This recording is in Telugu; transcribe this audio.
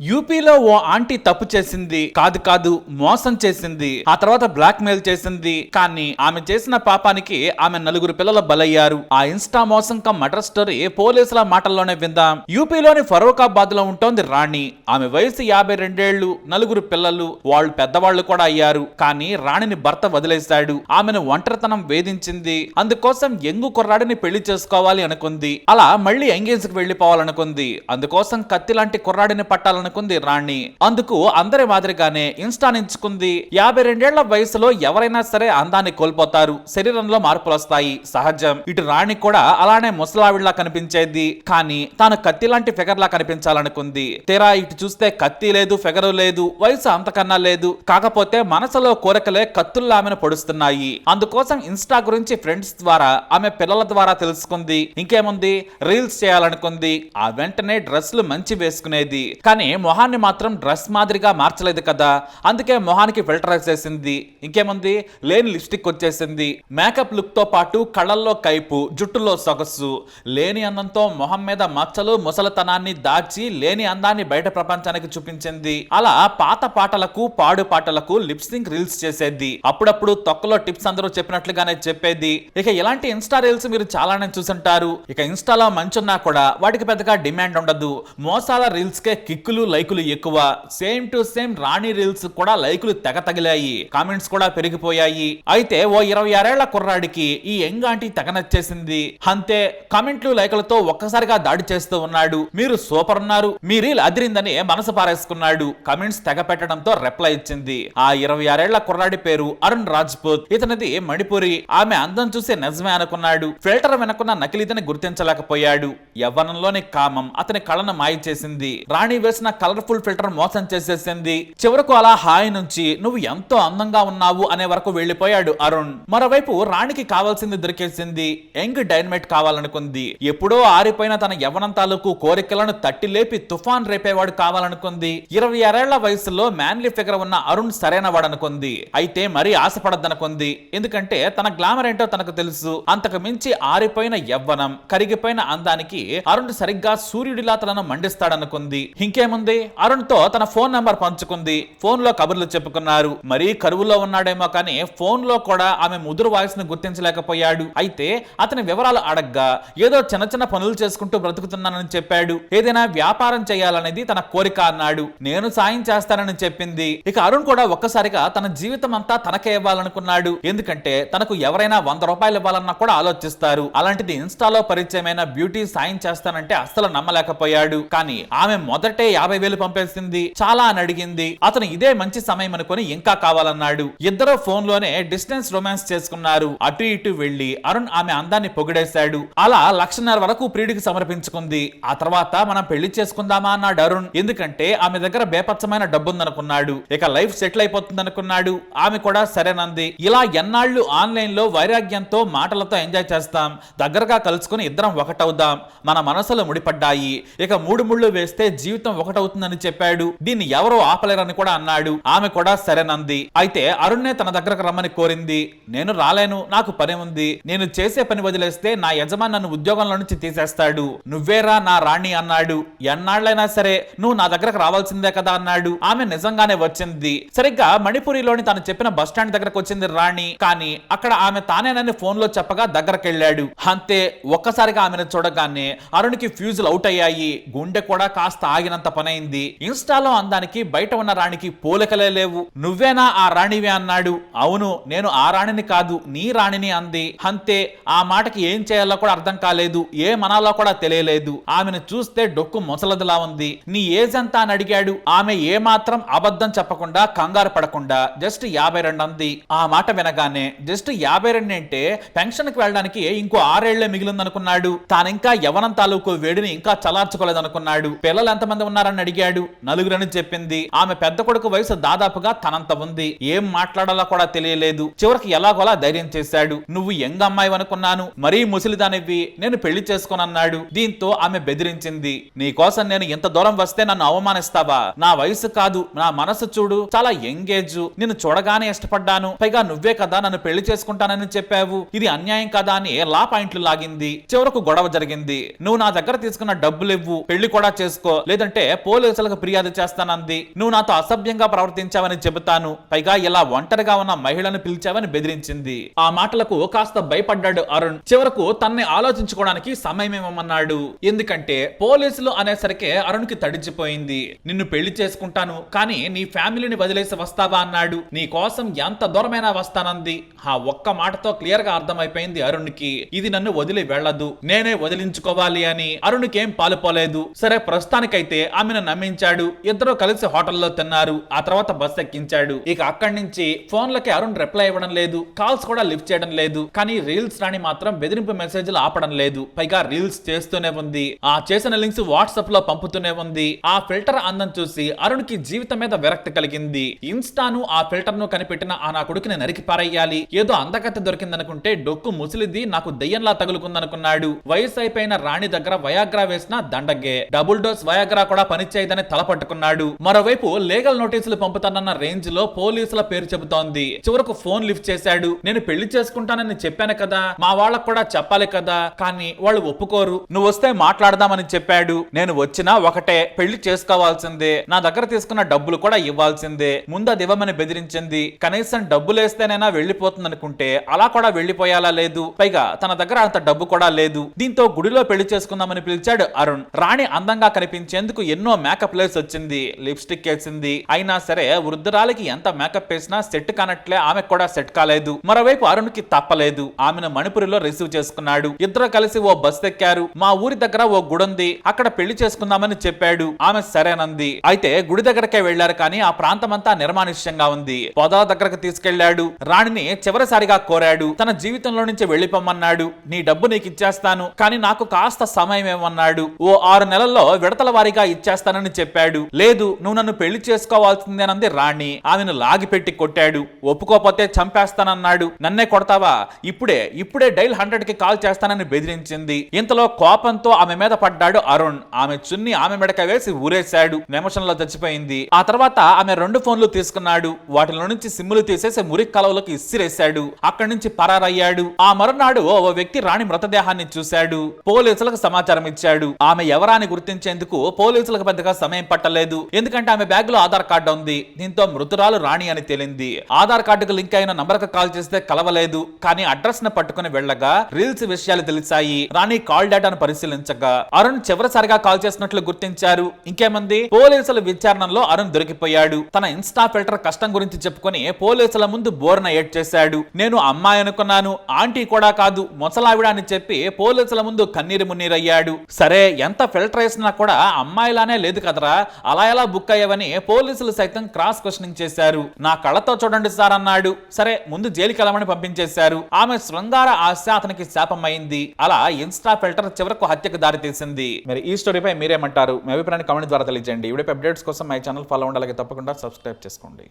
యూపీలో ఓ ఆంటీ తప్పు చేసింది కాదు కాదు మోసం చేసింది ఆ తర్వాత బ్లాక్ మెయిల్ చేసింది కానీ ఆమె చేసిన పాపానికి ఆమె నలుగురు పిల్లలు బలయ్యారు. ఆ ఇన్స్టా మోసం కమ్ మటర్ స్టోరీ పోలీసుల మాటల్లోనే విందాం. యూపీలోని ఫరూకాబాద్లో ఉంటోంది రాణి. ఆమె వయసు యాభై రెండేళ్ళు నలుగురు పిల్లలు వాళ్ళు పెద్దవాళ్ళు కూడా అయ్యారు. కానీ రాణిని భర్త వదిలేశాడు. ఆమెను ఒంటరితనం వేధించింది. అందుకోసం ఎంగు కుర్రాడిని పెళ్ళి చేసుకోవాలి అనుకుంది. అలా మళ్ళీ ఎంగేజ్కి వెళ్ళిపోవాలనుకుంది అందుకోసం కత్తి లాంటి కుర్రాడిని అనుకుంది రాణి. అందుకు అందరి మాదిరిగానే ఇన్స్టా నించుకుంది. యాభై రెండేళ్ళ వయసులో ఎవరైనా సరే అందాన్ని కోల్పోతారు. శరీరంలో మార్పులు వస్తాయి. సహజం. ఇటు రాణి కూడా అలానే ముసలావిడ్లా కనిపించేది. కానీ తాను కత్తి లాంటి ఫిగర్ లా కనిపించాలనుకుంది. తెరా ఇటు చూస్తే కత్తి లేదు ఫిగరు లేదు వయసు అంతకన్నా లేదు. కాకపోతే మనసులో కోరికలే కత్తుల్లా ఆమెను పొడుస్తున్నాయి. అందుకోసం ఇన్స్టా గురించి ఫ్రెండ్స్ ద్వారా ఆమె పిల్లల ద్వారా తెలుసుకుంది. ఇంకేముంది? రీల్స్ చేయాలనుకుంది. ఆ వెంటనే డ్రెస్లు మంచి వేసుకునేది. కానీ మొహాన్ని మాత్రం డ్రెస్ మాదిరిగా మార్చలేదు కదా. అందుకే మొహానికి ఫిల్టర్ వేసేసింది ఇంకేముంది? లేని లిప్స్టిక్ వచ్చేసింది. మేకప్ లుక్తో పాటు కళ్ళల్లో కైపు జుట్టులో సొగస్సు లేని అందంతో మొహం మీద మచ్చలు ముసలితనాన్ని దాచి లేని అందాన్ని బయట ప్రపంచానికి చూపించింది. అలా పాత పాటలకు పాడు పాటలకు లిప్సింగ్ రీల్స్ చేసేది. అప్పుడప్పుడు తొక్కలో టిప్స్ అందరూ చెప్పినట్లుగానే చెప్పేది. ఇక ఇలాంటి ఇన్స్టా రీల్స్ మీరు చాలానే చూసుంటారు. ఇక ఇన్స్టాలో మంచున్నా కూడా వాటికి పెద్దగా డిమాండ్ ఉండదు. మోసాల రీల్స్ కే కిక్కులు లైకులు ఎక్కువ. Same to same Rani reels కూడా లైకులు తెగ తగిలాయి. కామెంట్స్ కూడా పెరిగిపోయాయి. అయితే ఓ ఇరవై ఆరేళ్ళ కుర్రాడికి ఈ యంగ్ ఆంటీ తెగ నచ్చేసింది. అంతే కామెంట్లు లైకులతో ఒక్కసారిగా దాడి చేస్తూ ఉన్నాడు. మీరు సూపర్ ఉన్నారు. మీ రీల్ అదిరిందని మనసు పారేసుకున్నాడు. కమెంట్స్ తెగ పెట్టడంతో రిప్లై ఇచ్చింది. ఆ ఇరవై ఆరేళ్ళ కుర్రాడి పేరు అరుణ్ రాజ్పూత్. ఇతనిది మణిపురి. ఆమె అందం చూసి నిజమే అనుకున్నాడు. ఫిల్టర్ వెనకున్న నకిలీదని గుర్తించలేకపోయాడు. యవ్వనంలోని కామం అతని కళను మాయ చేసింది రాణి వేసిన కలర్ఫుల్ ఫిల్టర్ మోసం చేసేసింది. చివరకు అలా హాయ్ నుంచి నువ్వు ఎంతో అందంగా ఉన్నావు అనే వరకు వెళ్ళిపోయాడు అరుణ్. మరోవైపు రాణికి కావాల్సింది దొరికేసింది. యంగ్ డైనమైట్ కావాలనుకుంది. ఎప్పుడో ఆరిపోయిన తన యవ్వనం తాలూకు కోరికలను తట్టి లేపి తుఫాన్ రేపేవాడు కావాలనుకుంది. ఇరవై ఆరేళ్ళ వయసులో మ్యాన్లీ ఫిగర్ ఉన్న అరుణ్ సరైన వాడనుకుంది అయితే మరీ ఆశపడద్దనుకుంది. ఎందుకంటే తన గ్లామర్ ఏంటో తనకు తెలుసు. అంతకు మించి ఆరిపోయిన యవ్వనం కరిగిపోయిన అందానికి అరుణ్ సరిగ్గా సూర్యుడిలా తనను మండిస్తాడనుకుంది. ఇంకేముంది? అరుణ్తో తన ఫోన్ నంబర్ పంచుకుంది. ఫోన్లో కబుర్లు చెప్పుకున్నారు. మరీ కరువులో ఉన్నాడేమో కానీ ఫోన్లో కూడా ఆమె ముదురు వాయిస్ను గుర్తించలేకపోయాడు. అయితే అతని వివరాలు అడగ్గా ఏదో చిన్న చిన్న పనులు చేసుకుంటూ బ్రతుకుతున్నానని చెప్పాడు. ఏదైనా వ్యాపారం చేయాలనేది తన కోరిక అన్నాడు. నేను సాయం చేస్తానని చెప్పింది. ఇక అరుణ్ కూడా ఒక్కసారిగా తన జీవితం అంతా తనకే ఇవ్వాలనుకున్నాడు. ఎందుకంటే తనకు ఎవరైనా వంద రూపాయలు ఇవ్వాలన్నా కూడా ఆలోచిస్తారు. అలాంటిది ఇన్స్టాలో పరిచయమైన బ్యూటీ సాయం చేస్తానంటే అస్సలు నమ్మలేకపోయాడు. కానీ ఆమె మొదటే యాభై వేలు పంపేసింది చాలా అని అడిగింది. అతను ఇదే మంచి సమయం అనుకుని ఇంకా కావాలన్నాడు. ఇద్దరు ఫోన్లోనే డిస్టెన్స్ రొమాన్స్ చేసుకున్నారు. అటు ఇటు వెళ్ళి అరుణ్ ఆమె అందాన్ని పొగిడేశాడు. అలా లక్షన్నర వరకు ప్రియుడికి సమర్పించుకుంది. ఆ తర్వాత మనం పెళ్ళి చేసుకుందామా అన్నాడు అరుణ్. ఎందుకంటే ఆమె దగ్గర బేపచ్చమైన డబ్బుందనుకున్నాడు. ఇక లైఫ్ సెటిల్ అయిపోతుంది అనుకున్నాడు ఆమె కూడా సరేనంది. ఇలా ఎన్నాళ్ళు ఆన్లైన్లో వైరాగ్యంతో మాటలతో ఎంజాయ్ చేస్తాం. దగ్గరగా కలుసుకుని ఇద్దరం ఒకటవుదాం. మన మనసులు ముడిపడ్డాయి. ఇక మూడు ముళ్ళు వేస్తే జీవితం అవుతుందని చెప్పాడు. దీన్ని ఎవరో ఆపలేరని కూడా అన్నాడు. ఆమె కూడా సరేనంది. అయితే అరుణ్నే తన దగ్గరకు రమ్మని కోరింది. నేను రాలేను నాకు పని ఉంది. నేను చేసే పని వదిలేస్తే నా యజమాని నన్ను ఉద్యోగంలో నుంచి తీసేస్తాడు. నువ్వేరా నా రాణి అన్నాడు. ఎన్నాళ్ళైనా సరే నువ్వు నా దగ్గరకు రావాల్సిందే కదా అన్నాడు. ఆమె నిజంగానే వచ్చింది. సరిగ్గా మణిపురిలోని తను చెప్పిన బస్ స్టాండ్ దగ్గరకు వచ్చింది రాణి. కానీ అక్కడ ఆమె తానేనని ఫోన్లో చెప్పగా దగ్గరకు వెళ్ళాడు అంతే ఒక్కసారిగా ఆమెను చూడగానే అరుణ్కి ఫ్యూజులు అవుట్ అయ్యాయి. గుండె కూడా కాస్త ఆగినంత పని అర్థమైంది. ఇన్స్టాలో అందానికి బయట ఉన్న రాణికి పోలికలే లేవు. నువ్వేనా ఆ రాణివే అన్నాడు. అవును నేను ఆ రాణిని కాదు నీ రాణిని అంది. అంతే ఆ మాటకి ఏం చేయాలో కూడా అర్థం కాలేదు. ఏ మనాలో కూడా తెలియలేదు. ఆమెను చూస్తే డొక్కు ముసలదిలా ఉంది. నీ ఏజ్ ఎంత అని అడిగాడు. ఆమె ఏ మాత్రం అబద్ధం చెప్పకుండా కంగారు పడకుండా జస్ట్ యాభై రెండు అంది. ఆ మాట వినగానే జస్ట్ యాభై రెండు అంటే పెన్షన్కి వెళ్ళడానికి ఇంకో ఆరేళ్ళే మిగిలిందనుకున్నాడు. తానింకా యవనం తాలూకు వేడిని ఇంకా చలార్చుకోలేదనుకున్నాడు పిల్లలు ఎంతమంది ఉన్నారని అడిగాడు. నలుగురని చెప్పింది. ఆమె పెద్ద కొడుకు వయసు దాదాపుగా తనంత ఉంది. ఏం మాట్లాడాలో కూడా తెలియలేదు. చివరికి ఎలాగోలా ధైర్యం చేశాడు. నువ్వు యంగ్ అమ్మాయి అనుకున్నాను. మరీ ముసలిదానివి. నేను పెళ్ళి చేసుకోనన్నాడు. దీంతో ఆమె బెదిరించింది. నీ కోసం నేను ఇంత దూరం వస్తే నన్ను అవమానిస్తావా? నా వయసు కాదు. నా మనసు చూడు. చాలా యంగ్ ఏజ్. నిన్ను చూడగానే ఇష్టపడ్డాను. పైగా నువ్వే కదా నన్ను పెళ్ళి చేసుకుంటానని చెప్పావు. ఇది అన్యాయం కదా అని లా పాయింట్లు లాగింది. చివరకు గొడవ జరిగింది. నువ్వు నా దగ్గర తీసుకున్న డబ్బులు ఇవ్వు పెళ్ళి కూడా చేసుకో. లేదంటే పోలీసులకు ఫిర్యాదు చేస్తానంది. నువ్వు నాతో అసభ్యంగా ప్రవర్తించావని చెబుతాను. పైగా ఇలా ఒంటరిగా ఉన్న మహిళను పిలిచావని బెదిరించింది. ఆ మాటలకు కాస్త భయపడ్డాడు అరుణ్. చివరకు తన్ని ఆలోచించుకోవడానికి సమయం ఇవ్వమన్నాడు. ఎందుకంటే పోలీసులు అనేసరికి అరుణ్కి తడిచిపోయింది. నిన్ను పెళ్ళి చేసుకుంటాను కానీ నీ ఫ్యామిలీని వదిలేసి వస్తావా అన్నాడు. నీ కోసం ఎంత దూరమైనా వస్తానంది. ఆ ఒక్క మాటతో క్లియర్గా అర్థమైపోయింది అరుణ్కి ఇది నన్ను వదిలి వెళ్ళదు. నేనే వదిలించుకోవాలి అని. అరుణ్కి ఏం పాలుపోలేదు. సరే ప్రస్తుతానికైతే ఆమె ఆమెను నమ్మించాడు. ఇద్దరు కలిసి హోటల్లో తిన్నారు. ఆ తర్వాత బస్ ఎక్కించాడు. ఇక అక్కడి నుంచి ఫోన్లకి అరుణ్ రిప్లై ఇవ్వడం లేదు. కాల్స్ కూడా లిఫ్ట్ చేయడం లేదు. కానీ రీల్స్ రాని మాత్రం బెదిరింపు మెసేజ్లు ఆపడం లేదు. పైగా రీల్స్ చేస్తూనే ఉంది. ఆ చేసిన లింక్స్ వాట్సాప్లో పంపుతూనే ఉంది. ఆ ఫిల్టర్ అందం చూసి అరుణ్కి జీవితం మీద విరక్తి కలిగింది. ఇన్స్టాను ఆ ఫిల్టర్ను కనిపెట్టిన ఆ నా కొడుకుని నరికి పారేయాలి. ఏదో అందకత్త దొరికిందనుకుంటే డొక్కు ముసిలిది నాకు దయ్యంలా తగులుకుందనుకున్నాడు. వయసు అయిపోయిన రాణి దగ్గర వయాగ్రా వేసిన దండగే డబుల్ డోస్ వయాగ్రా కూడా పనిచేయదని తల పట్టుకున్నాడు మరోవైపు లీగల్ నోటీసులు పంపుతానన్న రేంజ్లో పోలీసుల పేరు చెబుతోంది. చివరకు ఫోన్ లిఫ్ట్ చేశాడు. నేను పెళ్ళి చేసుకుంటానని చెప్పాను కదా. మా వాళ్ళకు కూడా చెప్పాలి కదా. కానీ వాళ్ళు ఒప్పుకోరు. నువ్వు వస్తే మాట్లాడదామని చెప్పాడు. నేను వచ్చినా ఒకటే. పెళ్ళి చేసుకోవాల్సిందే. నా దగ్గర తీసుకున్న డబ్బులు కూడా ఇవ్వాల్సిందే. ముందు అది ఇవ్వమని బెదిరించింది. కనీసం డబ్బులేస్తేనైనా వెళ్ళిపోతుంది అనుకుంటే అలా కూడా వెళ్ళిపోయాలా లేదు. పైగా తన దగ్గర అంత డబ్బు కూడా లేదు. దీంతో గుడిలో పెళ్ళి చేసుకుందామని పిలిచాడు అరుణ్. రాణి అందంగా కనిపించేందుకు ఎన్నో మేకప్ లేస్ వచ్చింది లిప్స్టిక్ వేసింది. అయినా సరే వృద్ధురాలికి ఎంత మేకప్ వేసినా సెట్ కానట్లే ఆమె కూడా సెట్ కాలేదు. మరోవైపు అరుణ్కి తప్పలేదు. ఆమెను మణిపురిలో రిసీవ్ చేసుకున్నాడు. ఇద్దరు కలిసి ఓ బస్ ఎక్కారు. మా ఊరి దగ్గర ఓ గుడుంది అక్కడ పెళ్ళి చేసుకుందామని చెప్పాడు. ఆమె సరేనంది. అయితే గుడి దగ్గరకే వెళ్ళారు కానీ ఆ ప్రాంతమంతా నిర్మానుష్యంగా ఉంది. పొదల దగ్గరకు తీసుకెళ్ళాడు రాణిని చివరిసారిగా కోరాడు. తన జీవితంలో నుంచి వెళ్ళిపోమన్నాడు నీ డబ్బు నీకు ఇచ్చేస్తాను. కానీ నాకు కాస్త సమయం ఏమన్నాడు ఓ ఆరు నెలల్లో విడతల వారీగా చేస్తానని చెప్పాడు. లేదు నువ్వు నన్ను పెళ్ళి చేసుకోవాల్సిందేనంది రాణి. ఆమెను లాగిపెట్టి కొట్టాడు. ఒప్పుకోపోతే చంపేస్తానన్నాడు. నన్నే కొడతావా? ఇప్పుడే ఇప్పుడే డైల్ హండ్రెడ్కి కాల్ చేస్తానని బెదిరించింది. ఇంతలో కోపంతో ఆమె మీద పడ్డాడు అరుణ్. ఆమె చున్ని ఆమె మెడక వేసి ఊరేశాడు. నిమిషంలో చచ్చిపోయింది. ఆ తర్వాత ఆమె రెండు ఫోన్లు తీసుకున్నాడు. వాటిలో నుంచి సిమ్ములు తీసేసి మురికి కలవలకు ఇసిరేశాడు. అక్కడి నుంచి పరారయ్యాడు. ఆ మరునాడు ఓ వ్యక్తి రాణి మృతదేహాన్ని చూశాడు. పోలీసులకు సమాచారం ఇచ్చాడు ఆమె ఎవరాని గుర్తించేందుకు పోలీసులకు పెద్దగా సమయం పట్టలేదు. ఎందుకంటే ఆమె బ్యాగ్లో ఆధార్ కార్డు ఉంది. దీంతో మృతురాలు రాణి అని తేలింది. ఆధార్ కార్డుకు లింక్ అయిన నంబర్కు కాల్ చేస్తే కలవలేదు. కానీ అడ్రస్ను పట్టుకుని వెళ్ళగా రీల్స్ విషయాలు తెలిసాయి. రాణి కాల్ డేటాను పరిశీలించగా అరుణ్ చివరిసారిగా కాల్ చేసినట్లు గుర్తించారు. ఇంకేమంది? పోలీసుల విచారణలో అరుణ్ దొరికిపోయాడు. తన ఇన్స్టా ఫిల్టర్ కష్టం గురించి చెప్పుకొని పోలీసుల ముందు బోర్న ఏడ్ చేశాడు నేను అమ్మాయి అనుకున్నాను. ఆంటీ కూడా కాదు. ముసలావిడ అని చెప్పి పోలీసుల ముందు కన్నీరు మున్నీరయ్యాడు. సరే ఎంత ఫిల్టర్ వేసినా కూడా అమ్మాయిలానే లేదు కదరా. అలా ఎలా బుక్ అయ్యావని పోలీసులు సైతం క్రాస్ క్వశ్చనింగ్ చేశారు. నా కళ్ళతో చూడండి సార్ అన్నాడు. సరే ముందు జైలుకి వెళ్ళమని పంపించేశారు. ఆమె శృంగార ఆశ అతనికి శాపమైంది. అలా ఇన్స్టా ఫిల్టర్ చివరకు హత్యకు దారితీసింది మరి ఈ స్టోరీపై మీరేమంటారు? మీ అభిప్రాయాన్ని కామెంట్ ద్వారా తెలియజేయండి. ఇవిడే అప్డేట్స్ కోసం మై ఛానల్ ఫాలో ఉండాలి. తప్పకుండా సబ్స్క్రైబ్ చేసుకోండి.